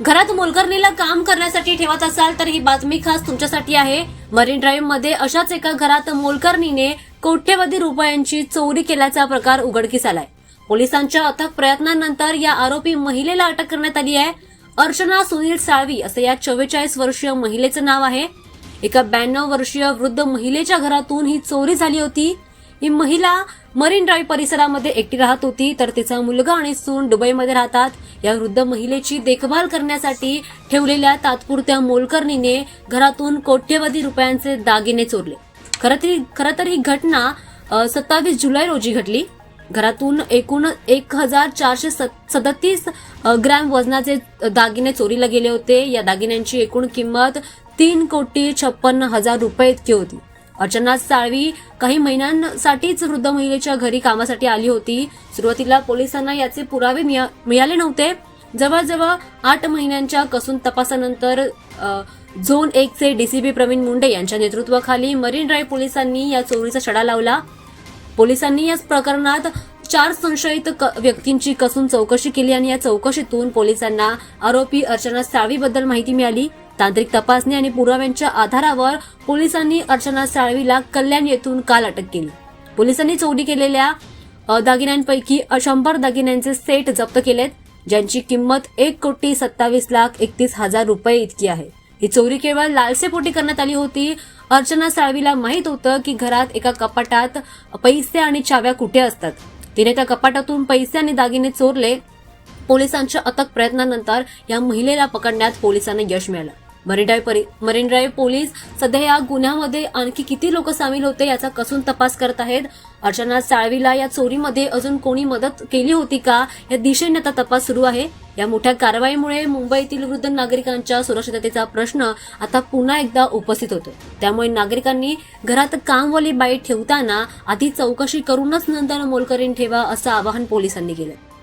घरात मोलकरणीला काम करण्यासाठी ठेवत असाल तर ही बातमी खास तुमच्यासाठी आहे. मरीन ड्राईव्हमध्ये अशाच एका घरात मोलकरणीने कोट्यवधी रुपयांची चोरी केल्याचा प्रकार उघडकीस आलाय. पोलिसांच्या अथक प्रयत्नांनंतर या आरोपी महिलेला अटक करण्यात आली आहे. अर्चना सुनील साळवी असं या चव्वेचाळीस वर्षीय महिलेचं नाव आहे. एका ब्याण्णव वर्षीय वृद्ध महिलेच्या घरातून ही चोरी झाली होती. ही महिला मरीन ड्राईव्ह परिसरामध्ये एकटी राहत होती तर तिचा मुलगा आणि सून दुबईमध्ये राहतात. या वृद्ध महिलेची देखभाल करण्यासाठी ठेवलेल्या तात्पुरत्या मोलकरणीने घरातून कोट्यवधी रुपयांचे दागिने चोरले. खरं खरं तर ही घटना सत्तावीस जुलै रोजी घडली. घरातून एकूण एक हजार चारशे सदतीस ग्रॅम वजनाचे दागिने चोरीला गेले होते. या दागिन्यांची एकूण किंमत तीन कोटी छप्पन्न हजार रुपये इतकी होती. अर्चना साळवी काही महिन्यांसाठीच वृद्ध महिलेच्या घरी कामासाठी आली होती. सुरुवातीला पोलिसांना याचे पुरावे मिळाले नव्हते. जवळजवळ आठ महिन्यांच्या कसून तपासानंतर अ, झोन एकचे डीसीपी प्रवीण मुंडे यांच्या नेतृत्वाखाली मरीन ड्राईव्ह पोलिसांनी या चोरीचा छडा लावला. पोलिसांनी या प्रकरणात चार संशयित क- व्यक्तींची कसून चौकशी केली आणि या चौकशीतून पोलिसांना आरोपी अर्चना साळवीबद्दल माहिती मिळाली. तांत्रिक तपासणी आणि पुराव्यांच्या आधारावर पोलिसांनी अर्चना साळवीला कल्याण येथून काल अटक केली. पोलिसांनी चोरी केलेल्या दागिन्यांपैकी शंभर दागिन्यांचे सेट जप्त केलेत ज्यांची किंमत एक कोटी सत्तावीस लाख एकतीस हजार रुपये इतकी आहे. ही चोरी केवळ लालसेपोटी करण्यात आली होती. अर्चना साळवीला माहीत होतं की घरात एका कपाटात पैसे आणि चाव्या कुठे असतात. तिने त्या कपाटातून पैसे आणि दागिने चोरले. पोलिसांच्या अथक प्रयत्नानंतर या महिलेला पकडण्यात पोलिसांना यश मिळालं. मरीन परि- मरीन ड्राईव्ह पोलीस सध्या या गुन्ह्यामध्ये आणखी किती लोक सामील होते याचा कसून तपास करत आहेत. अर्चना साळवीला या चोरीमध्ये अजून कोणी मदत केली होती का या दिशेने आता तपास सुरू आहे. या मोठ्या कारवाईमुळे मुंबईतील वृद्ध नागरिकांच्या सुरक्षिततेचा प्रश्न आता पुन्हा एकदा उपस्थित होतो त्यामुळे नागरिकांनी घरात कामवाली बाई ठेवताना आधी चौकशी करूनच नंतर मोलकरीण ठेवा असं आवाहन पोलिसांनी केलं